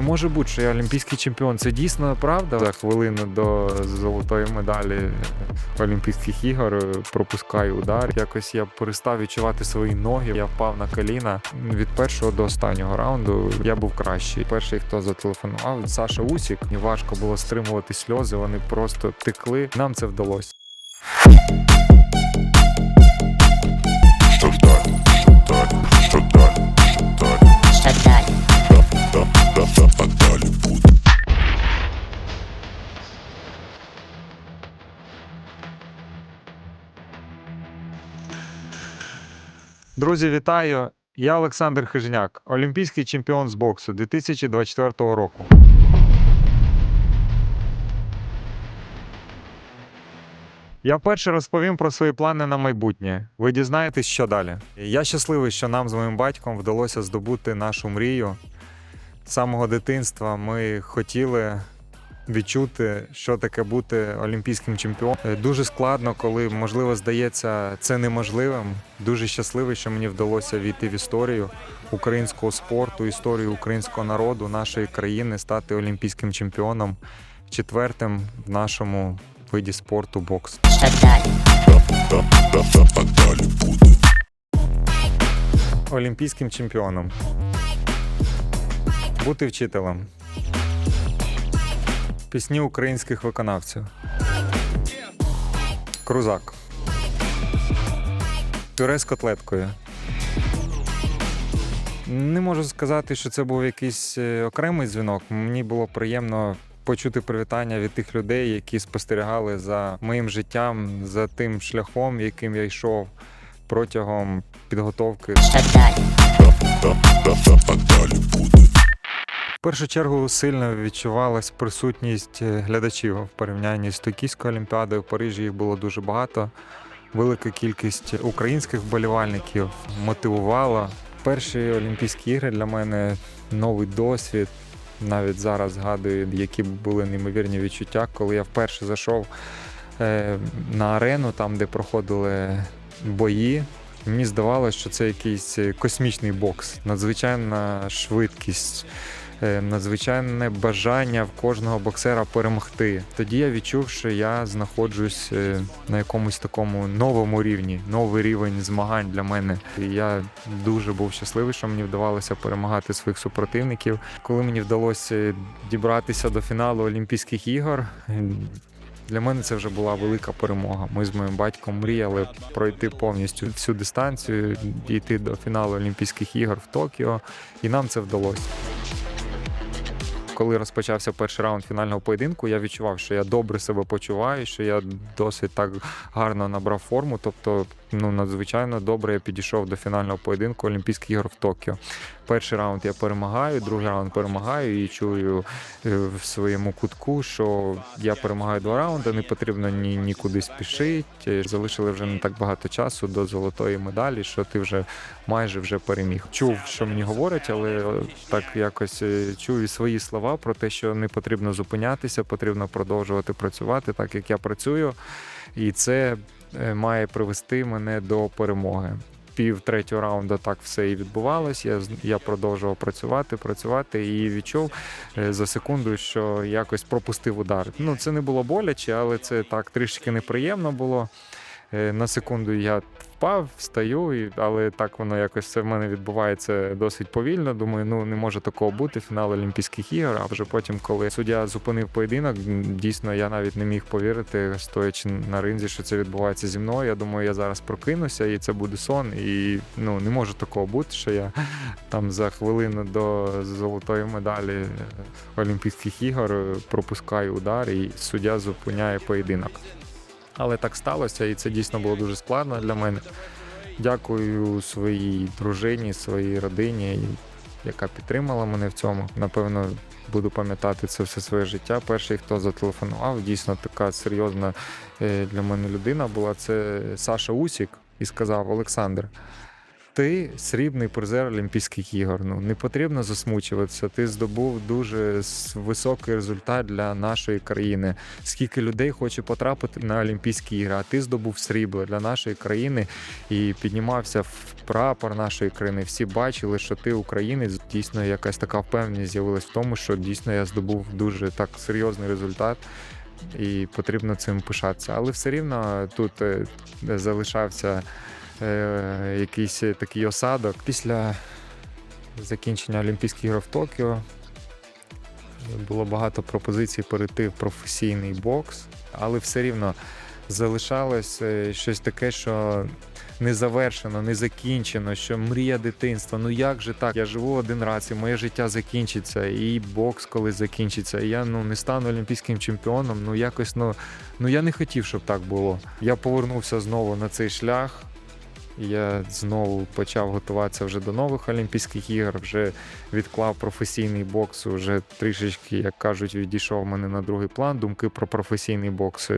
не може бути, що я олімпійський чемпіон. Це дійсно правда. За хвилину до золотої медалі Олімпійських ігор пропускаю удар. Якось я перестав відчувати свої ноги. Я впав на коліна. Від першого до останнього раунду я був кращий. Перший, хто зателефонував, Саша Усік. Важко було стримувати сльози. Вони просто текли. Нам це вдалося. Друзі, вітаю! Я Олександр Хижняк, олімпійський чемпіон з боксу 2024 року. Я вперше розповім про свої плани на майбутнє. Ви дізнаєтесь, що далі. Я щасливий, що нам з моїм батьком вдалося здобути нашу мрію. З самого дитинства ми хотіли відчути, що таке бути олімпійським чемпіоном. Е, Дуже складно, коли можливо здається це неможливим. Дуже щасливий, що мені вдалося війти в історію українського спорту, історію українського народу, нашої країни, стати олімпійським чемпіоном, четвертим в нашому виді спорту бокс. Олімпійським чемпіоном. Бути вчителем. Пісні українських виконавців. Крузак. Пюре з котлеткою. Не можу сказати, що це був якийсь е, окремий дзвінок. Мені було приємно почути привітання від тих людей, які спостерігали за моїм життям, за тим шляхом, яким я йшов протягом підготовки Що далі? Буде. Першу чергу сильно відчувалась присутність е, глядачів в порівнянні з Токійською олімпіадою. В Парижі їх було дуже багато. Велика кількість українських вболівальників мотивувала. Перші Олімпійські ігри для мене новий досвід. Навіть зараз згадую, які були неймовірні відчуття, коли я вперше зайшов е, на арену, там, де проходили бої. Мені здавалося, що це якийсь е, космічний бокс, надзвичайна швидкість, надзвичайне бажання в кожного боксера перемогти. Тоді я відчув, що я знаходжусь е, на якомусь такому новому рівні, новий рівень змагань для мене. І я дуже був щасливий, що мені вдавалося перемагати своїх супротивників. Коли мені вдалося дібратися до фіналу Олімпійських ігор. е, Для мене це вже була велика перемога. Ми з моїм батьком мріяли пройти повністю всю дистанцію, дійти до фіналу Олімпійських ігор в Токіо, і нам це вдалося. Коли розпочався перший раунд фінального поєдинку, я відчував, що я добре себе почуваю, що я досить так гарно набрав форму. Тобто, ну надзвичайно добре я підійшов до фінального поєдинку Олімпійських ігор в Токіо. Перший раунд я перемагаю, другий раунд перемагаю і чую е, в своєму кутку, що я перемагаю два раунди, не потрібно ні нікуди спішити. Залишили вже не так багато часу до золотої медалі, що ти вже майже вже переміг. Чув, що мені говорять, але е, так якось е, чую свої слова про те, що не потрібно зупинятися, потрібно продовжувати працювати так, як я працюю, і це е, має привести мене до перемоги. Пів третього раунду так все і відбувалось. Я я продовжував працювати, працювати і відчув е, за секунду, що якось пропустив удар. Ну це не було боляче, але це так трішки неприємно було. Е, На секунду я впав, встаю, і, але так воно якось все в мене відбувається досить повільно. Думаю, ну не може такого бути. Фінал Олімпійських ігор. А вже потім, коли суддя зупинив поєдинок, дійсно я навіть не міг повірити, стоячи на ринзі, що це відбувається зі мною. Я думаю, я зараз прокинуся, і це буде сон. І ну не може такого бути, що я там за хвилину до золотої медалі Олімпійських ігор пропускаю удар, і суддя зупиняє поєдинок. Але так сталося, і це дійсно було дуже складно для мене. Дякую своїй дружині, своїй родині, яка підтримала мене в цьому. Напевно, буду пам'ятати це все своє життя. Перший, хто зателефонував, дійсно така серйозна е, для мене людина була. Це Саша Усік і сказав: Олександр, Ти срібний призер Олімпійських ігор. Ну не потрібно засмучуватися. Ти здобув дуже високий результат для нашої країни. Скільки людей хоче потрапити на Олімпійські ігри, а ти здобув срібло для нашої країни і піднімався в прапор нашої країни. Всі бачили, що ти українець. Дійсно, якась така впевненість з'явилась в тому, що дійсно я здобув дуже так серйозний результат. І потрібно цим пишатися. Але все рівно тут е, залишався е, якийсь такий осадок. Після закінчення Олімпійських ігор в Токіо було багато пропозицій перейти в професійний бокс, але все рівно залишалось е, щось таке, що не завершено, не закінчено, що мрія дитинства. Ну як же так? Я живу один раз, і моє життя закінчиться, і бокс колись закінчиться. І я ну не стану олімпійським чемпіоном. Ну якось ну, ну я не хотів, щоб так було. Я повернувся знову на цей шлях. Я знову почав готуватися вже до нових Олімпійських ігор, вже відклав професійний бокс, вже трішечки, як кажуть, відійшов мене на другий план. Думки про професійний бокс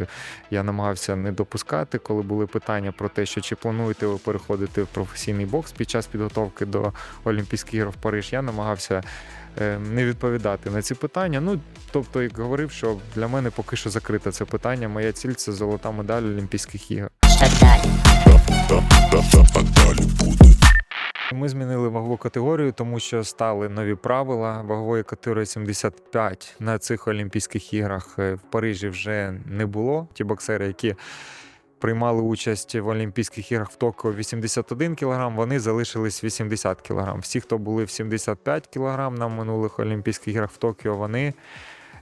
я намагався не допускати, коли були питання про те, що чи плануєте ви переходити в професійний бокс під час підготовки до Олімпійських ігор в Париж. Я намагався е, не відповідати на ці питання. Ну тобто, як говорив, що для мене поки що закрите це питання. Моя ціль це золота медаль Олімпійських ігор. Ми змінили вагову категорію, тому що стали нові правила вагової категорії 75 на цих Олімпійських іграх е, в Парижі вже не було. Ті боксери, які приймали участь в Олімпійських іграх в Токіо 81 кг, вони залишились 80 кг. Всі, хто були в 75 кг на минулих Олімпійських іграх в Токіо, вони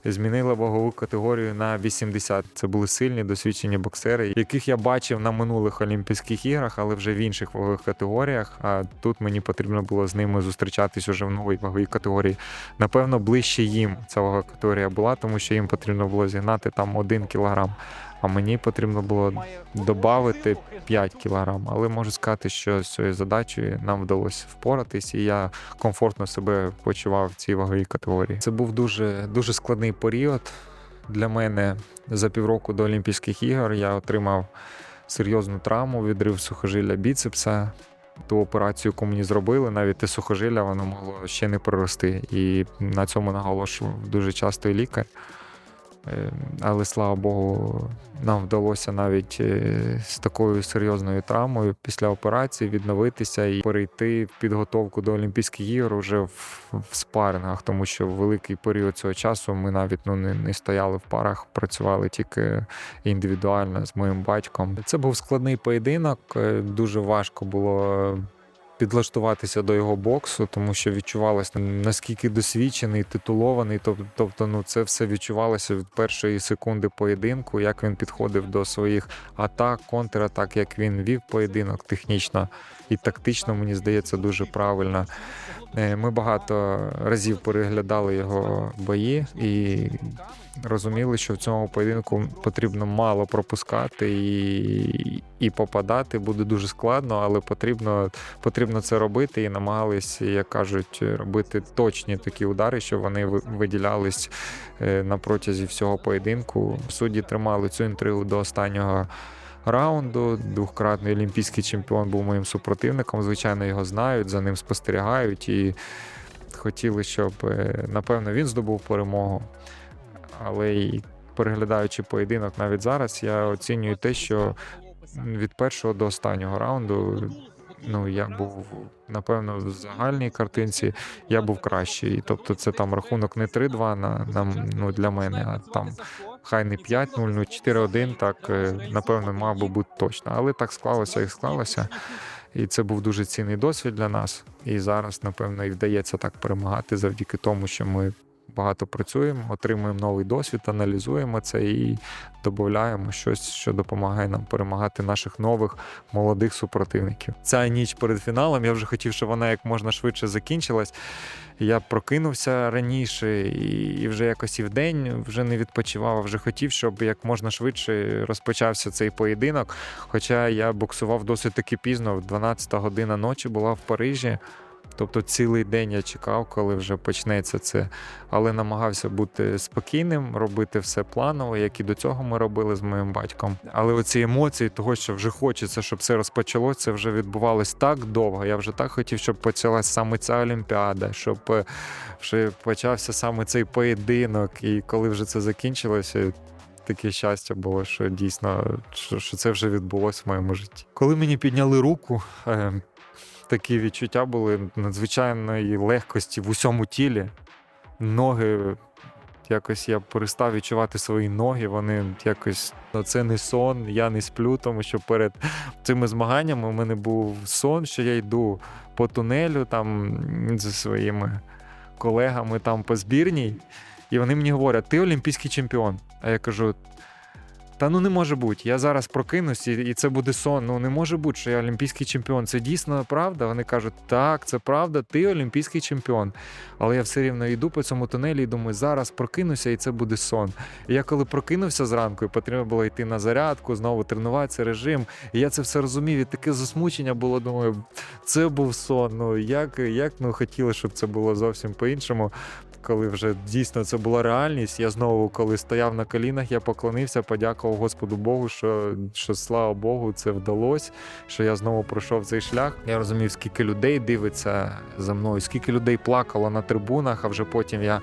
змінили вагову категорію на 80. Це були сильні досвідчені боксери, яких я бачив на минулих Олімпійських іграх, але вже в інших вагових категоріях. А тут мені потрібно було з ними зустрічатись уже в новій ваговій категорії. Напевно, ближче їм ця вагова категорія була, тому що їм потрібно було зігнати там 1 кілограм. А мені потрібно було додати 5 кілограм. Але можу сказати, що з цією задачею нам вдалося впоратись, і я комфортно себе почував в цій ваговій категорії. Це був дуже, дуже складний період для мене. За півроку до Олімпійських ігор я отримав серйозну травму, відрив сухожилля біцепса. Ту операцію, яку мені зробили, навіть те сухожилля, воно могло ще не прорости. І на цьому наголошував дуже часто і лікар. Е, Але слава Богу, нам вдалося навіть е, з такою серйозною травмою після операції відновитися і перейти в підготовку до Олімпійських ігор вже в, в спарингах, тому що в великий період цього часу ми навіть ну, не, не стояли в парах, працювали тільки індивідуально з моїм батьком. Це був складний поєдинок, е, дуже важко було. Підлаштуватися до його боксу, тому що відчувалося наскільки досвідчений, титулований. Тобто, тобто, ну це все відчувалося від першої секунди поєдинку, як він підходив до своїх атак, контратак, як він вів поєдинок технічно і тактично, мені здається, дуже правильно. Е, Ми багато разів переглядали його бої і розуміли, що в цьому поєдинку потрібно мало пропускати і, і попадати буде дуже складно, але потрібно, потрібно це робити і намагались, як кажуть, робити точні такі удари, щоб вони виділялись е, на протязі всього поєдинку. Судді тримали цю інтригу до останнього. Раунду двохкратний олімпійський чемпіон був моїм супротивником. Звичайно, його знають, за ним спостерігають і хотіли, щоб е, напевно він здобув перемогу. Але і переглядаючи поєдинок навіть зараз, я оцінюю те, що від першого до останнього раунду. Ну, я був напевно в загальній картинці, я був кращий. Тобто, це там рахунок не 3-2 на, на ну, для мене, а там хай не 5-0, ну 4-1, так е, напевно, мав би бути точно. Але так склалося, як склалося. І це був дуже цінний досвід для нас. І зараз, напевно, і вдається так перемагати завдяки тому, що ми багато працюємо, отримуємо новий досвід, аналізуємо це і додаємо щось, що допомагає нам перемагати наших нових молодих супротивників. Ця ніч перед фіналом. Я вже хотів, щоб вона як можна швидше закінчилась. Я прокинувся раніше і вже якось і в день вже не відпочивав, а вже хотів, щоб як можна швидше розпочався цей поєдинок. Хоча я боксував досить таки пізно, 12 година ночі була в Парижі. Тобто цілий день я чекав, коли вже почнеться це, але намагався бути спокійним, робити все планово, як і до цього ми робили з моїм батьком. Але оці емоції, того, що вже хочеться, щоб це розпочалося, це вже відбувалось так довго. Я вже так хотів, щоб почалась саме ця Олімпіада, щоб е, вже почався саме цей поєдинок. І коли вже це закінчилося, таке щастя було, що дійсно що, що це вже відбулося в моєму житті. Коли мені підняли руку, е, такі відчуття були надзвичайної легкості в усьому тілі. Ноги. Якось я перестав відчувати свої ноги. Вони якось ну, це не сон, я не сплю, тому що перед цими змаганнями у мене був сон, що я йду по тунелю там зі своїми колегами там по збірній, і вони мені говорять: ти олімпійський чемпіон. А я кажу: та ну не може бути. Я зараз прокинусь, і, і це буде сон. Ну не може бути, що я олімпійський чемпіон. Це дійсно правда. Вони кажуть, так, це правда, ти олімпійський чемпіон. Але я все рівно йду по цьому тунелі і думаю, зараз прокинуся, і це буде сон. І я коли прокинувся зранку, і потрібно було йти на зарядку, знову тренуватися, режим. І я це все розумів, і таке засмучення було. Думаю, це був сон. Ну як, як ми хотіли, щоб це було зовсім по-іншому. Коли вже дійсно це була реальність, я знову, коли стояв на колінах, я поклонився, подякував Господу Богу, що, що слава Богу, це вдалося, що я знову пройшов цей шлях. Я розумів, скільки людей дивиться за мною, скільки людей плакало на трибунах, а вже потім я.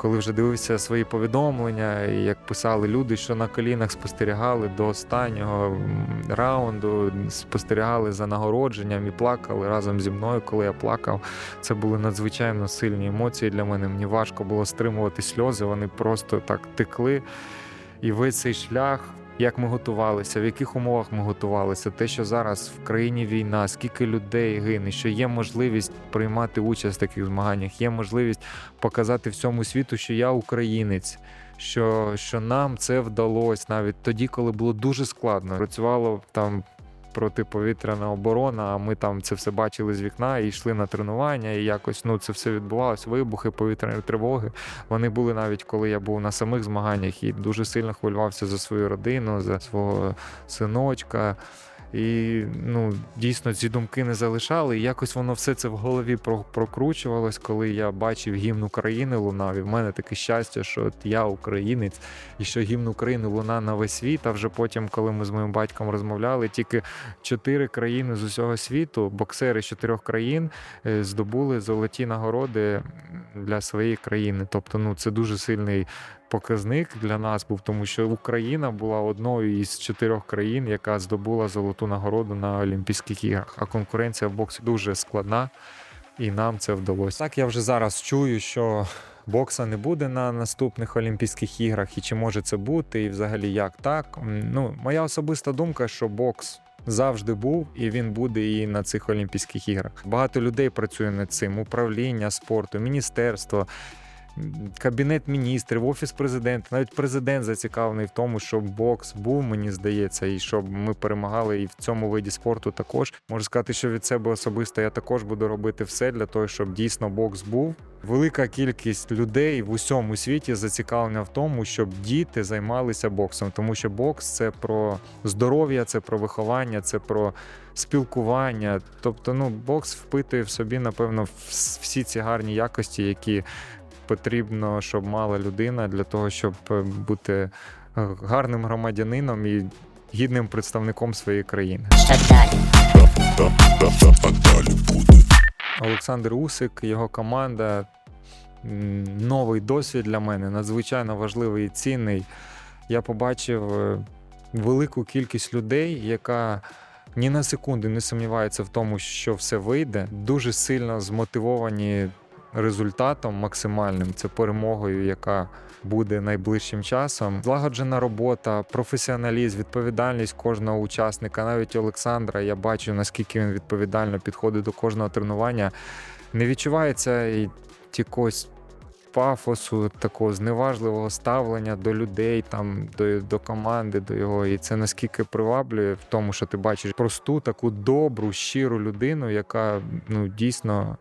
Коли вже дивився свої повідомлення, і як писали люди, що на колінах спостерігали до останнього раунду, спостерігали за нагородженням і плакали разом зі мною, коли я плакав. Це були надзвичайно сильні емоції для мене. Мені важко було стримувати сльози, вони просто так текли. І весь цей шлях, як ми готувалися, в яких умовах ми готувалися, те, що зараз в країні війна, скільки людей гине, що є можливість приймати участь в таких змаганнях, є можливість показати всьому світу, що я українець. Що, що нам це вдалося навіть тоді, коли було дуже складно. Працювало там протиповітряна оборона, а ми там це все бачили з вікна і йшли на тренування, і якось ну це все відбувалось. Вибухи, повітряної тривоги. Вони були навіть коли я був на самих змаганнях і дуже сильно хвилювався за свою родину, за свого синочка. І ну дійсно ці думки не залишали. І якось воно все це в голові прокручувалось, коли я бачив гімн України лунав. І в мене таке щастя, що от я українець, і що гімн України луна на весь світ. А вже потім, коли ми з моїм батьком розмовляли, тільки чотири країни з усього світу, боксери з чотирьох країн е, здобули золоті нагороди для своєї країни. Тобто, ну це дуже сильний показник для нас був, тому що Україна була одною із чотирьох країн, яка здобула золоту нагороду на Олімпійських іграх. А конкуренція в боксі дуже складна, і нам це вдалося. Так я вже зараз чую, що бокса не буде на наступних Олімпійських іграх, і чи може це бути, і взагалі як так. Ну, моя особиста думка, що бокс. Завжди був і він буде і на цих Олімпійських іграх. Багато людей працює над цим: управління спорту, міністерство, кабінет міністрів, офіс президента. Навіть президент зацікавлений в тому, щоб бокс був, мені здається, і щоб ми перемагали і в цьому виді спорту також. Можу сказати, що від себе особисто я також буду робити все для того, щоб дійсно бокс був. Велика кількість людей в усьому світі зацікавлена в тому, щоб діти займалися боксом, тому що бокс це про здоров'я, це про виховання, це про спілкування. Тобто, ну, бокс впитує в собі, напевно, всі ці гарні якості, які потрібно, щоб мала людина для того, щоб е, бути е, гарним громадянином і гідним представником своєї країни. Олександр Усик, його команда. Новий досвід для мене, надзвичайно важливий і цінний. Я побачив е, велику кількість людей, яка ні на секунду не сумнівається в тому, що все вийде. Дуже сильно змотивовані результатом максимальним, це перемогою, яка буде найближчим часом. Злагоджена робота, професіоналізм, відповідальність кожного учасника, навіть Олександра. Я бачу, наскільки він відповідально підходить до кожного тренування. Не відчувається і якогось пафосу, такого зневажливого ставлення до людей, там до, до команди, до його. І це наскільки приваблює в тому, що ти бачиш просту, таку добру, щиру людину, яка ну дійсно.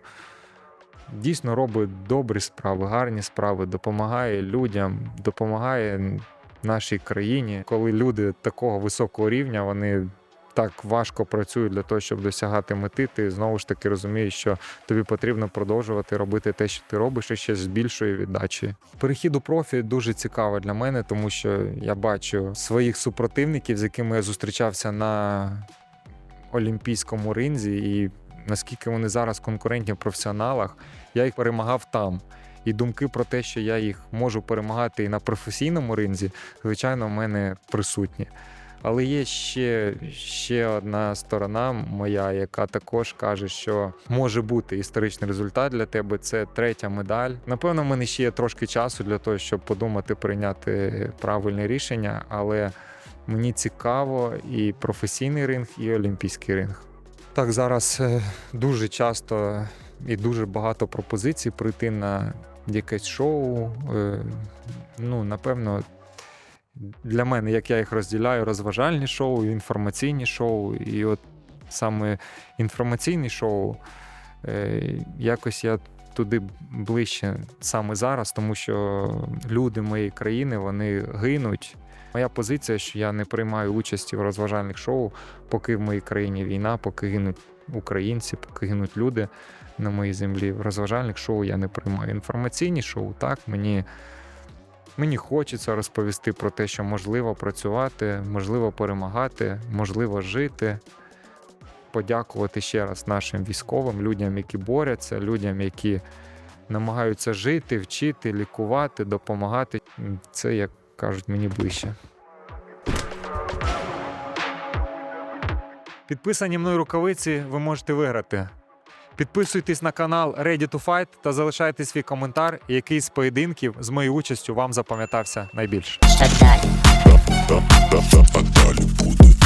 Дійсно робить добрі справи, гарні справи, допомагає людям, допомагає нашій країні. Коли люди такого високого рівня, вони так важко працюю для того, щоб досягати мети, ти знову ж таки розумієш, що тобі потрібно продовжувати робити те, що ти робиш, і ще з більшою віддачею. Перехід у профі дуже цікаво для мене, тому що я бачу своїх супротивників, з якими я зустрічався на олімпійському ринзі, і наскільки вони зараз конкурентні в професіоналах, я їх перемагав там. І думки про те, що я їх можу перемагати і на професійному ринзі, звичайно, в мене присутні. Але є ще, ще одна сторона моя, яка також каже, що може бути історичний результат для тебе. Це третя медаль. Напевно, в мене ще є трошки часу для того, щоб подумати, прийняти правильне рішення, але мені цікаво і професійний ринг, і олімпійський ринг. Так, зараз е, дуже часто і дуже багато пропозицій прийти на якесь шоу. Е, Ну, напевно, для мене, як я їх розділяю, розважальні шоу, інформаційні шоу. І от саме інформаційні шоу, е, якось я туди ближче саме зараз, тому що люди моєї країни вони гинуть. Моя позиція, що я не приймаю участі в розважальних шоу, поки в моїй країні війна, поки гинуть українці, поки гинуть люди на моїй землі. В розважальних шоу я не приймаю. Інформаційні шоу, так, мені, мені хочеться розповісти про те, що можливо працювати, можливо перемагати, можливо жити. Подякувати ще раз нашим військовим, людям, які борються, людям, які намагаються жити, вчити, лікувати, допомагати. Це, як кажуть, мені ближче. Підписані мною рукавиці ви можете виграти. Підписуйтесь на канал Ready to Fight та залишайте свій коментар, який з поєдинків з моєю участю вам запам'ятався найбільше. А далі буде